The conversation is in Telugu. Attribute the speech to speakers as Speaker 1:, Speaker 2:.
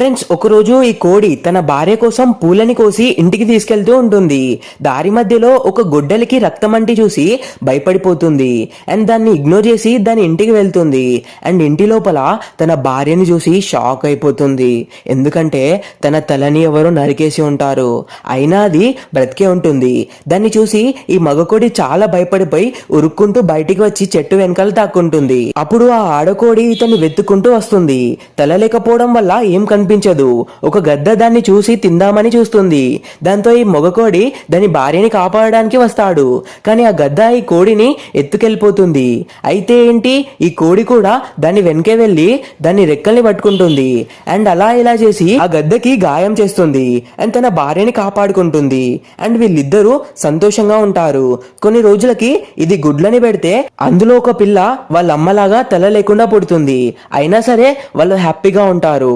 Speaker 1: ఫ్రెండ్స్ ఒకరోజు ఈ కోడి తన భార్య కోసం పూలని కోసి ఇంటికి తీసుకెళ్తూ ఉంటుంది. దారి మధ్యలో ఒక గొడ్డలికి రక్తమంటి చూసి భయపడిపోతుంది. అండ్ దాన్ని ఇగ్నోర్ చేసి దాని ఇంటికి వెళ్తుంది. అండ్ ఇంటి లోపల తన భార్యని చూసి షాక్ అయిపోతుంది. ఎందుకంటే తన తలని ఎవరో నరికేసి ఉంటారు. అయినా అది బ్రతికే ఉంటుంది. దాన్ని చూసి ఈ మగకోడి చాలా భయపడిపోయి ఉరుక్కుంటూ బయటికి వచ్చి చెట్టు వెనకాల తాక్కుంటుంది. అప్పుడు ఆ ఆడకోడి ఇతన్ని వెతుక్కుంటూ వస్తుంది. తల లేకపోవడం వల్ల ఏం కనిపించదు. ఒక గద్ద దాన్ని చూసి తిందామని చూస్తుంది. దాంతో ఈ మొగకోడి దాని భార్యని కాపాడడానికి వస్తాడు. కానీ ఆ గద్ద ఈ కోడిని ఎత్తుకెళ్ళిపోతుంది. అయితే ఏంటి? ఈ కోడి కూడా దాని వెనకే వెళ్ళి దాని రెక్కల్ని పట్టుకుంటుంది. అండ్ అలా ఇలా చేసి ఆ గద్దకి గాయం చేస్తుంది. అండ్ తన భార్యని కాపాడుకుంటుంది. అండ్ వీళ్ళిద్దరూ సంతోషంగా ఉంటారు. కొన్ని రోజులకి ఇది గుడ్లని పెడితే అందులో ఒక పిల్ల వాళ్ళ అమ్మలాగా తల లేకుండా పుడుతుంది. అయినా సరే వాళ్ళు హ్యాపీగా ఉంటారు.